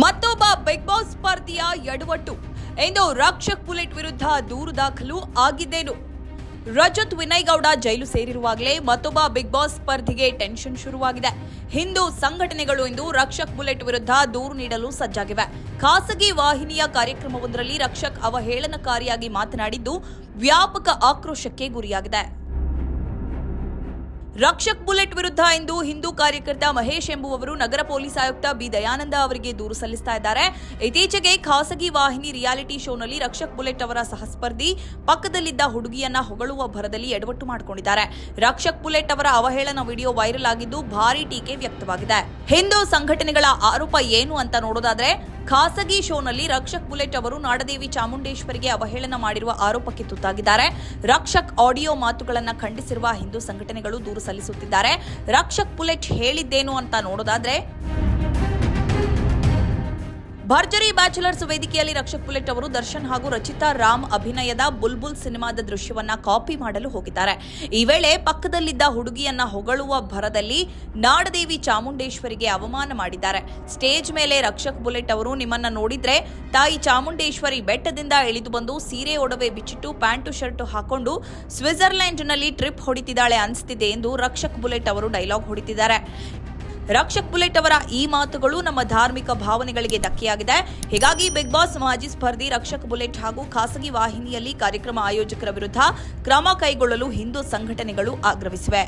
ಮತ್ತೊಬ್ಬ big boss ಸ್ಪರ್ಧಿಯ ಎಡವಟ್ಟು ಎಂದು ರಕ್ಷಕ್ ಬುಲೆಟ್ ವಿರುದ್ಧ ದೂರು ದಾಖಲು ಆಗಿದ್ದೇನು? ರಜತ್ ವಿನಯ್ ಗೌಡ ಜೈಲು ಸೇರಿರುವಾಗಲೇ ಮತ್ತೊಬ್ಬ ಬಿಗ್ ಬಾಸ್ ಸ್ಪರ್ಧಿಗೆ ಟೆನ್ಷನ್ ಶುರುವಾಗಿದೆ. ಹಿಂದೂ ಸಂಘಟನೆಗಳು ಇಂದು ರಕ್ಷಕ್ ಬುಲೆಟ್ ವಿರುದ್ಧ ದೂರು ನೀಡಲು ಸಜ್ಜಾಗಿವೆ. ಖಾಸಗಿ ವಾಹಿನಿಯ ಕಾರ್ಯಕ್ರಮವೊಂದರಲ್ಲಿ ರಕ್ಷಕ್ ಅವಹೇಳನಕಾರಿಯಾಗಿ ಮಾತನಾಡಿದ್ದು, ವ್ಯಾಪಕ ಆಕ್ರೋಶಕ್ಕೆ ಗುರಿಯಾಗಿದೆ. ರಕ್ಷಕ್ ಬುಲೆಟ್ ವಿರುದ್ಧ ಇಂದು ಹಿಂದೂ ಕಾರ್ಯಕರ್ತ ಮಹೇಶ್ ಎಂಬುವವರು ನಗರ ಪೊಲೀಸ್ ಆಯುಕ್ತ ಬಿ ದಯಾನಂದ ಅವರಿಗೆ ದೂರು ಸಲ್ಲಿಸ್ತಾ ಇದ್ದಾರೆ. ಇತ್ತೀಚೆಗೆ ಖಾಸಗಿ ವಾಹಿನಿ ರಿಯಾಲಿಟಿ ಶೋನಲ್ಲಿ ರಕ್ಷಕ್ ಬುಲೆಟ್ ಅವರ ಸಹಸ್ಪರ್ಧಿ ಪಕ್ಕದಲ್ಲಿದ್ದ ಹುಡುಗಿಯನ್ನ ಹೊಗಳುವ ಭರದಲ್ಲಿ ಎಡವಟ್ಟು ಮಾಡಿಕೊಂಡಿದ್ದಾರೆ. ರಕ್ಷಕ್ ಬುಲೆಟ್ ಅವರ ಅವಹೇಳನ ವಿಡಿಯೋ ವೈರಲ್ ಆಗಿದ್ದು ಭಾರೀ ಟೀಕೆ ವ್ಯಕ್ತವಾಗಿದೆ. ಹಿಂದೂ ಸಂಘಟನೆಗಳ ಆರೋಪ ಏನು ಅಂತ ನೋಡೋದಾದ್ರೆ ಖಾಸಗಿ ಶೋನಲ್ಲಿ ರಕ್ಷಕ್ ಬುಲೆಟ್ ಅವರು ನಾಡದೇವಿ ಚಾಮುಂಡೇಶ್ವರಿಗೆ ಅವಹೇಳನ ಮಾಡಿರುವ ಆರೋಪಕ್ಕೆ ತುತ್ತಾಗಿದ್ದಾರೆ. ರಕ್ಷಕ್ ಆಡಿಯೋ ಮಾತುಗಳನ್ನು ಖಂಡಿಸಿರುವ ಹಿಂದೂ ಸಂಘಟನೆಗಳು ದೂರು ಸಲ್ಲಿಸುತ್ತಿದ್ದಾರೆ. ರಕ್ಷಕ್ ಬುಲೆಟ್ ಹೇಳಿದ್ದೇನು ಅಂತ ನೋಡೋದಾದ್ರೆ ಭರ್ಜರಿ ಬ್ಯಾಚುಲರ್ಸ್ ವೇದಿಕೆಯಲ್ಲಿ ರಕ್ಷಕ್ ಬುಲೆಟ್ ಅವರು ದರ್ಶನ್ ಹಾಗೂ ರಚಿತಾ ರಾಮ್ ಅಭಿನಯದ ಬುಲ್ಬುಲ್ ಸಿನಿಮಾದ ದೃಶ್ಯವನ್ನ ಕಾಪಿ ಮಾಡಲು ಹೋಗಿದ್ದಾರೆ. ಈ ವೇಳೆ ಪಕ್ಕದಲ್ಲಿದ್ದ ಹುಡುಗಿಯನ್ನ ಹೊಗಳುವ ಭರದಲ್ಲಿ ನಾಡದೇವಿ ಚಾಮುಂಡೇಶ್ವರಿಗೆ ಅವಮಾನ ಮಾಡಿದ್ದಾರೆ. ಸ್ಟೇಜ್ ಮೇಲೆ ರಕ್ಷಕ್ ಬುಲೆಟ್ ಅವರು ನಿಮ್ಮನ್ನ ನೋಡಿದ್ರೆ ತಾಯಿ ಚಾಮುಂಡೇಶ್ವರಿ ಬೆಟ್ಟದಿಂದ ಇಳಿದು ಬಂದು ಸೀರೆ ಒಡವೆ ಬಿಚ್ಚಿಟ್ಟು ಪ್ಯಾಂಟು ಶರ್ಟ್ ಹಾಕೊಂಡು ಸ್ವಿಟ್ಜರ್ಲೆಂಡ್ನಲ್ಲಿ ಟ್ರಿಪ್ ಹೊಡಿತಿದ್ದಾಳೆ ಅನಿಸ್ತಿದೆ ಎಂದು ರಕ್ಷಕ್ ಬುಲೆಟ್ ಅವರು ಡೈಲಾಗ್ ಹೊಡಿತಿದ್ದಾರೆ. ರಕ್ಷಕ್ ಬುಲೆಟ್ ಅವರ ಈ ಮಾತುಗಳು ನಮ್ಮ ಧಾರ್ಮಿಕ ಭಾವನೆಗಳಿಗೆ ಧಕ್ಕೆಯಾಗಿದೆ. ಹೀಗಾಗಿ ಬಿಗ್ ಬಾಸ್ ಮಾಜಿ ಸ್ಪರ್ಧಿ ರಕ್ಷಕ್ ಬುಲೆಟ್ ಹಾಗೂ ಖಾಸಗಿ ವಾಹಿನಿಯಲ್ಲಿ ಕಾರ್ಯಕ್ರಮ ಆಯೋಜಕರ ವಿರುದ್ಧ ಕ್ರಮ ಕೈಗೊಳ್ಳಲು ಹಿಂದೂ ಸಂಘಟನೆಗಳು ಆಗ್ರಹಿಸಿವೆ.